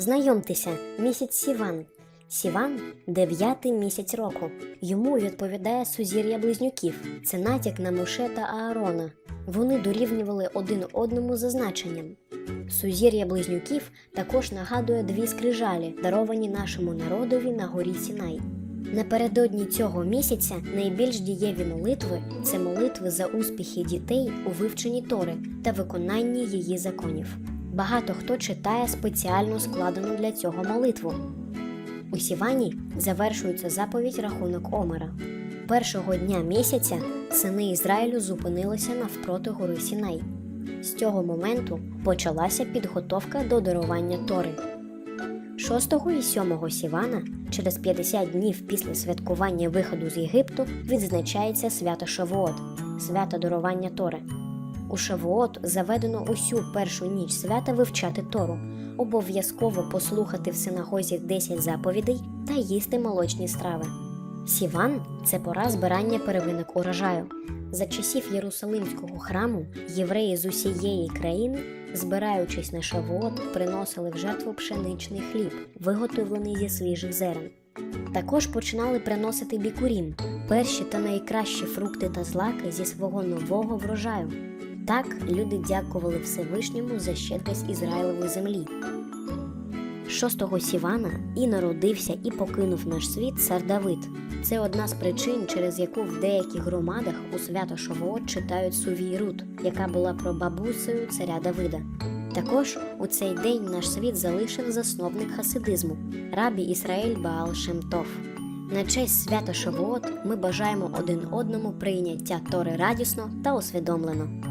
Знайомтеся, місяць Сіван. Сіван дев'ятий місяць року. Йому відповідає сузір'я близнюків. Це натяк на Моше та Аарона. Вони дорівнювали один одному за значенням. Сузір'я близнюків також нагадує дві скрижалі, даровані нашому народові на горі Сінай. Напередодні цього місяця найбільш дієві молитви це молитви за успіхи дітей у вивченні Тори та виконанні її законів. Багато хто читає спеціально складену для цього молитву. У Сівані завершується заповідь рахунок Омера. Першого дня місяця сини Ізраїлю зупинилися навпроти гори Сінай. З цього моменту почалася підготовка до дарування Тори. 6 і 7 Сівана, через 50 днів після святкування виходу з Єгипту, відзначається свято Шавуот, свято дарування Тори. У Шавуот заведено усю першу ніч свята вивчати Тору, обов'язково послухати в синагозі 10 заповідей та їсти молочні страви. Сіван це пора збирання первинок урожаю. За часів Єрусалимського храму євреї з усієї країни, збираючись на шавуот, приносили в жертву пшеничний хліб, виготовлений зі свіжих зерен. Також починали приносити бікурім, перші та найкращі фрукти та злаки зі свого нового врожаю. Так люди дякували Всевишньому за щедрість Ізраїлевої землі. 6 Сівана і народився і покинув наш світ цар Давид. Це одна з причин, через яку в деяких громадах у свято Шавуот читають Сувій Рут, яка була прабабусею царя Давида. Також у цей день наш світ залишив засновник хасидизму рабі Ісраїль Баал Шемтов. На честь свята Шавуот ми бажаємо один одному прийняття Тори радісно та усвідомлено.